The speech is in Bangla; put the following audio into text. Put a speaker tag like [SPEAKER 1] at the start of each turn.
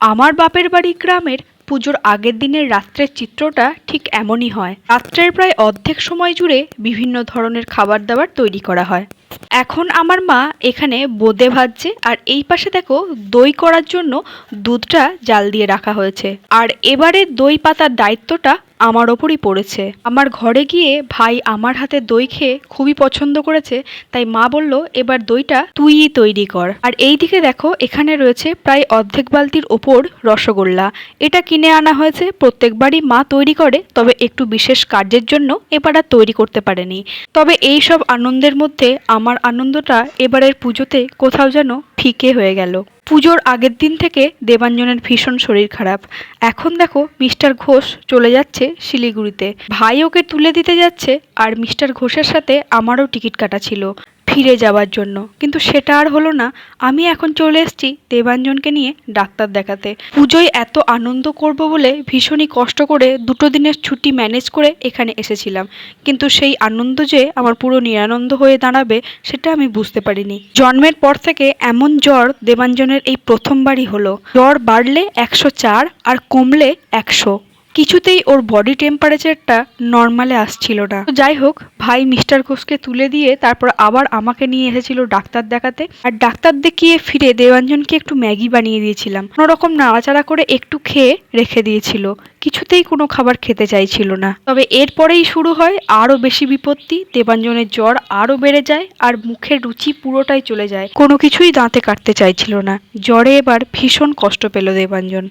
[SPEAKER 1] আমার বাপের বাড়ি গ্রামের পুজোর আগের দিনের রাত্রের চিত্রটা ঠিক এমনই হয়। রাত্রের প্রায় অর্ধেক সময় জুড়ে বিভিন্ন ধরনের খাবার দাবার তৈরি করা হয়। এখন আমার মা এখানে বোদে ভাজছে আর এই পাশে দেখো দই করার জন্য দুধটা জাল দিয়ে রাখা হয়েছে। আর এবারে দই পাতার দায়িত্বটা আমার ওপরই পড়েছে। আমার ঘরে গিয়ে ভাই আমার হাতে দই খেয়ে খুবই পছন্দ করেছে, তাই মা বলল, এবার দইটা তুইই তৈরি কর। আর এই দিকে দেখো, এখানে রয়েছে প্রায় অর্ধেক বালতির ওপর রসগোল্লা। এটা কিনে আনা হয়েছে, প্রত্যেকবারই মা তৈরি করে, তবে একটু বিশেষ কার্যের জন্য এবার আর তৈরি করতে পারেনি। তবে এই সব আনন্দের মধ্যে আমার আনন্দটা এবারের পুজোতে কোথাও যেন ফিকে হয়ে গেল। পুজোর আগের দিন থেকে দেবাঞ্জনের ভীষণ শরীর খারাপ। এখন দেখো মিস্টার ঘোষ চলে যাচ্ছে শিলিগুড়িতে। ভাই ওকে তুলে দিতে যাচ্ছে আর মিস্টার ঘোষের সাথে আমারও টিকিট কাটা ছিল। ফিরে যাওয়ার জন্য। কিন্তু সেটা আর হলো না। আমি এখন চলে এসেছি দেবাঞ্জনকে নিয়ে ডাক্তার দেখাতে। পুজোয় এত আনন্দ করব বলে ভীষণই কষ্ট করে দুটো দিনের ছুটি ম্যানেজ করে এখানে এসেছিলাম। কিন্তু সেই আনন্দ যে আমার পুরো নিরানন্দ হয়ে দাঁড়াবে সেটা আমি বুঝতে পারিনি। জন্মের পর থেকে এমন জ্বর দেবাঞ্জনের এই প্রথমবারই হলো। জ্বর বাড়লে একশো চার আর কমলে একশো। কিছুতেই ওর বডি টেম্পারেচারটা নর্মালে আসছিল না। তো যাই হোক, ভাই মিস্টার ঘোষকে তুলে দিয়ে তারপর আবার আমাকে নিয়ে এসেছিল ডাক্তার দেখাতে। আর ডাক্তার দেখিয়ে ফিরে দেবাঞ্জনকে একটু ম্যাগি বানিয়ে দিয়েছিলাম। কোনো রকম নাড়াচাড়া করে একটু খেয়ে রেখে দিয়েছিল। কিছুতেই কোনো খাবার খেতে চাইছিল না। তবে এরপরেই শুরু হয় আরও বেশি বিপত্তি দেবাঞ্জনের জ্বর আরও বেড়ে যায় আর মুখের রুচি পুরোটাই চলে যায়। কোনো কিছুই দাঁতে কাটতে চাইছিল না। জ্বরে এবার ভীষণ কষ্ট পেল দেবাঞ্জন